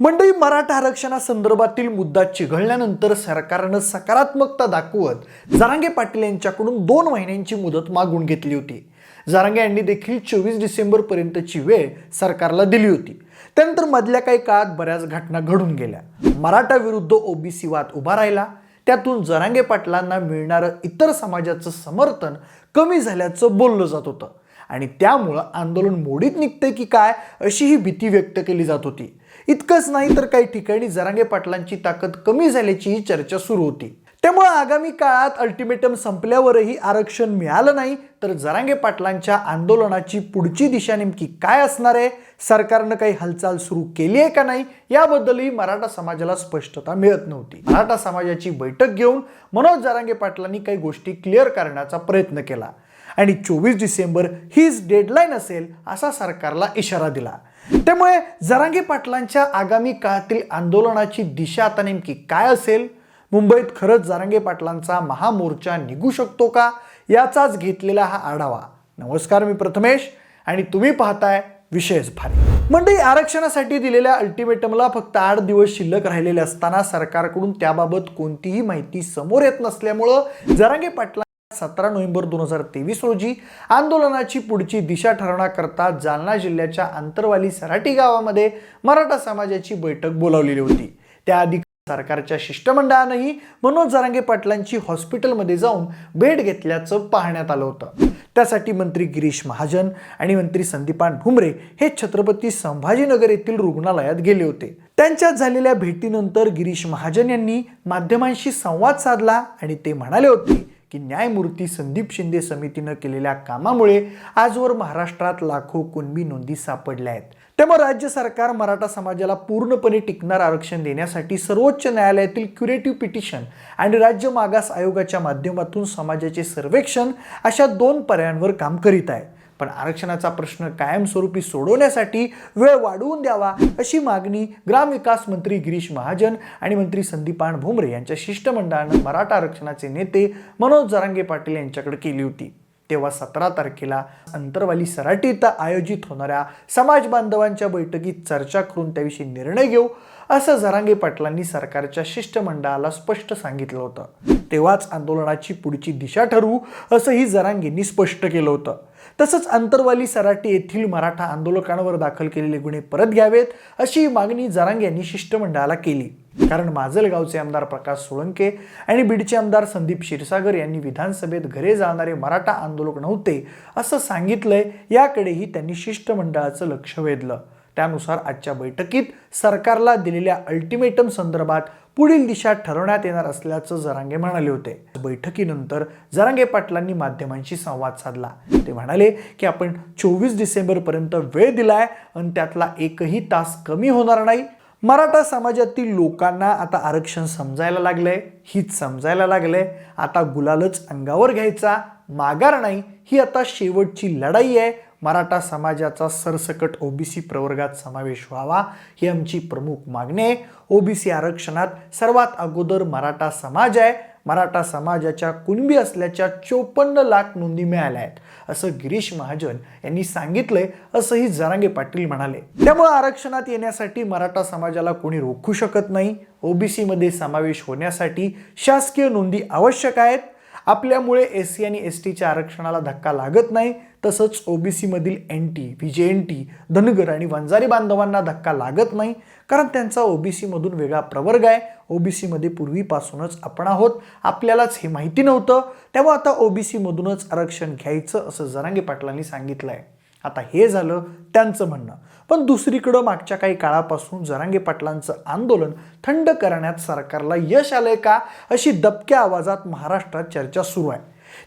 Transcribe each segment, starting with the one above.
मंडळी मराठा आरक्षणासंदर्भातील मुद्दा चिघळल्यानंतर सरकारनं सकारात्मकता दाखवत जरांगे पाटील यांच्याकडून दोन महिन्यांची मुदत मागून घेतली होती. जरांगे यांनी देखील चोवीस डिसेंबर पर्यंतची वेळ सरकारला दिली होती. त्यानंतर मधल्या काही काळात बऱ्याच घटना घडून गेल्या. मराठा विरुद्ध ओबीसी वाद उभा राहिला. त्यातून जरांगे पाटलांना मिळणारं इतर समाजाचं समर्थन कमी झाल्याचं बोललं जात होतं. आणि त्यामुळं आंदोलन मोडीत निघतंय की काय अशी ही भीती व्यक्त केली जात होती. इतकंच नाही तर काही ठिकाणी जरांगे पाटलांची ताकद कमी झाल्याचीही चर्चा सुरू होती. त्यामुळे आगामी काळात अल्टिमेटम संपल्यावरही आरक्षण मिळालं नाही तर जरांगे पाटलांच्या आंदोलनाची पुढची दिशा नेमकी काय असणार आहे? सरकारनं काही हालचाल सुरू केली आहे का नाही? याबद्दलही मराठा समाजाला स्पष्टता मिळत नव्हती. मराठा समाजाची बैठक घेऊन मनोज जरांगे पाटलांनी काही गोष्टी क्लिअर करण्याचा प्रयत्न केला. आणि चोवीस डिसेंबर हीच डेडलाईन असेल असा सरकारला इशारा दिला. त्यामुळे जरांगी पाटलांच्या आगामी काळातील आंदोलनाची दिशा आता नेमकी काय असेल? मुंबईत खरंच जरांगे पाटलांचा महामोर्चा निघू शकतो का? याचाच घेतलेला हा आढावा. नमस्कार मी प्रथमेश आणि तुम्ही पाहताय विशेष भारी. मंडळी आरक्षणासाठी दिलेल्या अल्टिमेटमला फक्त आठ दिवस शिल्लक राहिलेले असताना सरकारकडून त्याबाबत कोणतीही माहिती समोर येत नसल्यामुळं जरांगे पाटला सतरा नोव्हेंबर दोन हजार तेवीस रोजी आंदोलनाची पुढची दिशा ठरवण्याकरता जालना जिल्ह्याच्या अंतरवाली सराटी गावामध्ये मराठा समाजाची बैठक बोलावलेली होती. त्याआधी सरकारच्या शिष्टमंडळानंही मनोज जरांगे पाटलांची हॉस्पिटलमध्ये जाऊन भेट घेतल्याचं पाहण्यात आलं होतं. त्यासाठी मंत्री गिरीश महाजन आणि मंत्री संदीपान भुमरे हे छत्रपती संभाजीनगर येथील रुग्णालयात गेले होते. त्यांच्यात झालेल्या भेटीनंतर गिरीश महाजन यांनी माध्यमांशी संवाद साधला आणि ते म्हणाले होते की न्यायमूर्ती संदीप शिंदे समितीनं केलेल्या कामामुळे आजवर महाराष्ट्रात लाखो कुणबी नोंदी सापडल्या आहेत. त्यामुळे राज्य सरकार मराठा समाजाला पूर्णपणे टिकणार आरक्षण देण्यासाठी सर्वोच्च न्यायालयातील क्युरेटिव्ह पिटिशन आणि राज्य मागास आयोगाच्या माध्यमातून समाजाचे सर्वेक्षण अशा दोन पर्यायांवर काम करीत आहे. पण आरक्षणाचा प्रश्न कायमस्वरूपी सोडवण्यासाठी वेळ वाढवून द्यावा अशी मागणी ग्रामविकास मंत्री गिरीश महाजन आणि मंत्री संदीपान भुमरे यांच्या शिष्टमंडळानं मराठा आरक्षणाचे नेते मनोज जरांगे पाटील यांच्याकडे केली होती. तेव्हा सतरा तारखेला अंतरवाली सराटी इथं आयोजित होणाऱ्या समाज बांधवांच्या बैठकीत चर्चा करून त्याविषयी निर्णय घेऊ. असं जरांगे पाटलांनी सरकारच्या शिष्टमंडळाला स्पष्ट सांगितलं होतं. तेव्हाच आंदोलनाची पुढची दिशा ठरवू असंही जरांगेंनी स्पष्ट केलं होतं. तसंच अंतरवाली सराटी येथील मराठा आंदोलकांवर दाखल केलेले गुन्हे परत घ्यावेत अशी मागणी जरांगे यांनी शिष्टमंडळाला केली. कारण माजलगावचे आमदार प्रकाश सोळंके आणि बीडचे आमदार संदीप क्षीरसागर यांनी विधानसभेत घरे जाणारे मराठा आंदोलक नव्हते असं सांगितलंय याकडेही त्यांनी शिष्टमंडळाचं लक्ष वेधलं. त्यानुसार आजच्या बैठकीत सरकारला दिलेल्या अल्टिमेटम संदर्भात पुढील दिशा ठरवण्यात येणार असल्याचं जरांगे म्हणाले होते. बैठकीनंतर जरांगे पाटलांनी माध्यमांशी संवाद साधला. ते म्हणाले की आपण चोवीस डिसेंबर पर्यंत वेळ दिलाय आणि त्यातला एकही तास कमी होणार नाही. मराठा समाजातील लोकांना आता आरक्षण समजायला लागलंय हीच समजायला लागलंय. आता गुलालच अंगावर घ्यायचा माघार नाही. ही आता शेवटची लढाई आहे. मराठा समाजाचा सरसकट ओबीसी प्रवर्गात समावेश व्हावा ही आमची प्रमुख मागणी आहे. ओबीसी आरक्षणात सर्वात अगोदर मराठा समाज आहे. मराठा समाजाच्या कुणबी असल्याच्या चोपन्न लाख नोंदी मिळाल्या आहेत. असं गिरीश महाजन यांनी सांगितलंय असंही जरांगे पाटील म्हणाले. त्यामुळे आरक्षणात येण्यासाठी मराठा समाजाला कोणी रोखू शकत नाही. ओबीसीमध्ये समावेश होण्यासाठी शासकीय नोंदी आवश्यक आहेत. आपल्यामुळे एस सी आणि एस टीच्या आरक्षणाला धक्का लागत नाही. तसंच ओबीसीमधील N T V J N T Dhangar आणि वंजारी बांधवांना धक्का लागत नाही. कारण त्यांचा ओबीसीमधून वेगळा प्रवर्ग आहे. ओबीसीमध्ये पूर्वीपासूनच आपण आहोत. आपल्यालाच हे माहिती नव्हतं. तेव्हा आता ओबीसीमधूनच आरक्षण घ्यायचं असं जरांगे पाटलांनी सांगितलं आहे आता हे झालं त्यांचं म्हणणं. पण दुसरीकडं मागच्या काही काळापासून जरांगे पाटलांचं आंदोलन थंड करण्यात सरकारला यश आलंय का अशी दबक्या आवाजात महाराष्ट्रात चर्चा सुरू आहे.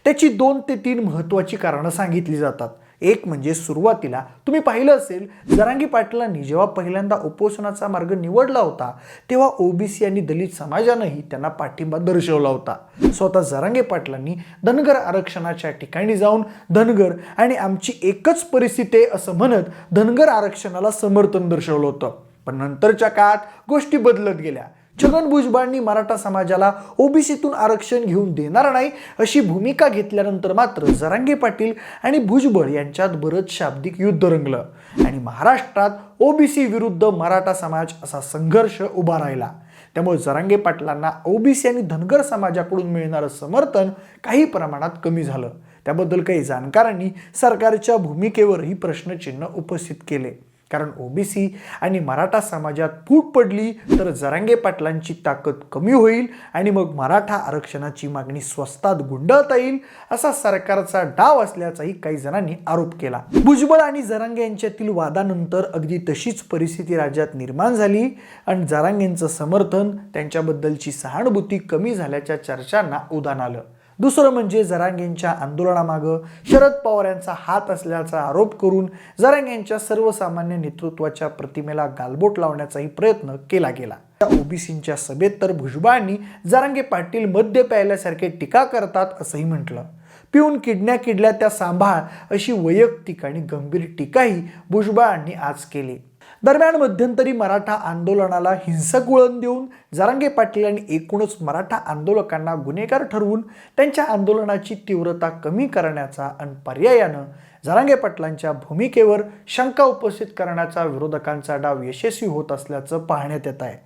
त्याची दोन ते तीन महत्त्वाची कारणं सांगितली जातात. एक म्हणजे सुरुवातीला तुम्ही पाहिलं असेल जरांगी पाटलांनी जेव्हा पहिल्यांदा उपोषणाचा मार्ग निवडला होता तेव्हा ओबीसी आणि दलित समाजानंही त्यांना पाठिंबा दर्शवला होता. स्वतः जरांगे पाटलांनी धनगर आरक्षणाच्या ठिकाणी जाऊन धनगर आणि आमची एकच परिस्थिती आहे असं म्हणत धनगर आरक्षणाला समर्थन दर्शवलं होतं. पण नंतरच्या काळात गोष्टी बदलत गेल्या. छगन भुजबळांनी मराठा समाजाला ओबीसीतून आरक्षण घेऊन देणार नाही अशी भूमिका घेतल्यानंतर मात्र जरांगे पाटील आणि भुजबळ यांच्यात बरंच शाब्दिक युद्ध रंगलं. आणि महाराष्ट्रात ओबीसी विरुद्ध मराठा समाज असा संघर्ष उभा राहिला. त्यामुळे जरांगे पाटलांना ओबीसी आणि धनगर समाजाकडून मिळणारं समर्थन काही प्रमाणात कमी झालं. त्याबद्दल काही जाणकारांनी सरकारच्या भूमिकेवरही प्रश्नचिन्ह उपस्थित केले. कारण ओबीसी आणि मराठा समाजात फूट पडली तर जरांगे पाटलांची ताकद कमी होईल आणि मग मराठा आरक्षणाची मागणी स्वस्तात गुंडाळता येईल असा सरकारचा डाव असल्याचाही काही जणांनी आरोप केला. भुजबळ आणि जरांगे यांच्यातील वादानंतर अगदी तशीच परिस्थिती राज्यात निर्माण झाली आणि जरांगेंचं समर्थन त्यांच्याबद्दलची सहानुभूती कमी झाल्याच्या चर्चांना उदान आलं. दुसरं म्हणजे जरांगेंच्या आंदोलनामागं शरद पवार यांचा हात असल्याचा आरोप करून जरांगेंच्या सर्वसामान्य नेतृत्वाच्या प्रतिमेला गालबोट लावण्याचाही प्रयत्न केला गेला. त्या ओबीसींच्या सभेत तर भुजबळांनी जरांगे पाटील मद्य प्यायल्यासारखे टीका करतात असंही म्हटलं. पिऊन किडण्या किडल्या त्या सांभाळ अशी वैयक्तिक आणि गंभीर टीकाही भुजबळांनी आज केली. दरम्यान मध्यंतरी मराठा आंदोलनाला हिंसक वळण देऊन जरांगे पाटील यांनी एकूणच मराठा आंदोलकांना गुन्हेगार ठरवून त्यांच्या आंदोलनाची तीव्रता कमी करण्याचा आणि पर्यायानं जरांगे पाटलांच्या भूमिकेवर शंका उपस्थित करण्याचा विरोधकांचा डाव यशस्वी होत असल्याचं पाहण्यात येत आहे.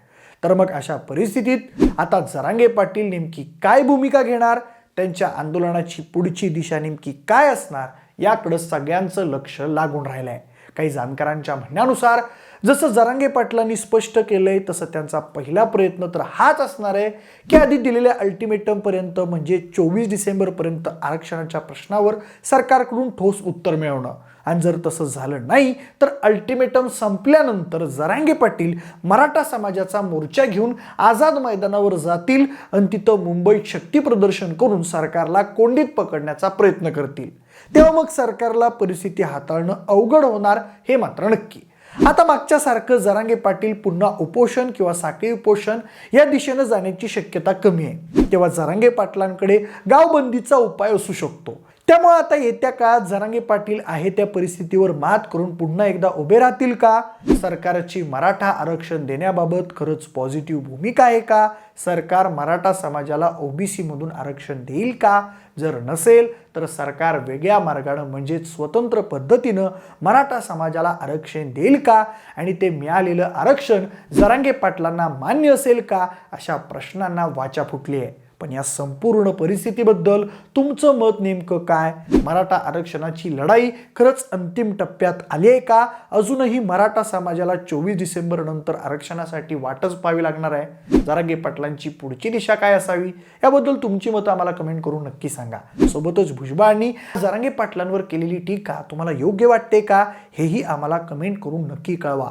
तर मग अशा परिस्थितीत आता जरांगे पाटील नेमकी काय भूमिका घेणार? त्यांच्या आंदोलनाची पुढची दिशा नेमकी काय असणार? याकडं सगळ्यांचं लक्ष लागून राहिलं आहे काही जाणकारांच्या म्हणण्यानुसार जसं जरांगे पाटलांनी स्पष्ट केलंय तसं त्यांचा पहिला प्रयत्न तर हाच असणार आहे की आधी दिलेल्या अल्टिमेटमपर्यंत म्हणजे चोवीस डिसेंबरपर्यंत आरक्षणाच्या प्रश्नावर सरकारकडून ठोस उत्तर मिळवणं. आणि जर तसं झालं नाही तर अल्टिमेटम संपल्यानंतर जरांगे पाटील मराठा समाजाचा मोर्चा घेऊन आझाद मैदानावर जातील आणि तिथं मुंबईत शक्ती प्रदर्शन करून सरकारला कोंडीत पकडण्याचा प्रयत्न करतील. तेव्हा मग सरकारला परिस्थिती हाताळणं अवघड होणार हे मात्र नक्की. आता मागच्या सारखं जरांगे पाटील पुन्हा उपोषण किंवा साखळी उपोषण या दिशेनं जाण्याची शक्यता कमी आहे. तेव्हा जरांगे पाटलांकडे गावबंदीचा उपाय असू शकतो. त्यामुळे आता येत्या काळात जरांगे पाटील आहे त्या परिस्थितीवर मात करून पुन्हा एकदा उभे राहतील का? सरकारची मराठा आरक्षण देण्याबाबत खरंच पॉझिटिव्ह भूमिका आहे का? सरकार मराठा समाजाला ओबीसीमधून आरक्षण देईल का? जर नसेल तर सरकार वेगळ्या मार्गानं म्हणजेच स्वतंत्र पद्धतीनं मराठा समाजाला आरक्षण देईल का? आणि ते मिळालेलं आरक्षण जरांगे पाटलांना मान्य असेल का? अशा प्रश्नांना वाचा फुटली आहे. पण या संपूर्ण परिस्थितीबद्दल तुमचं मत नेमकं काय? मराठा आरक्षणाची लढाई खरंच अंतिम टप्प्यात आली आहे का? अजूनही मराठा समाजाला चोवीस डिसेंबर नंतर आरक्षणासाठी वाटच पाहावी लागणार आहे. जारागे पाटलांची पुढची दिशा काय असावी? याबद्दल तुमची मतं आम्हाला कमेंट करून नक्की सांगा. सोबतच भुजबळांनी जारांगे पाटलांवर केलेली टीका तुम्हाला योग्य वाटते का? हेही आम्हाला कमेंट करून नक्की कळवा.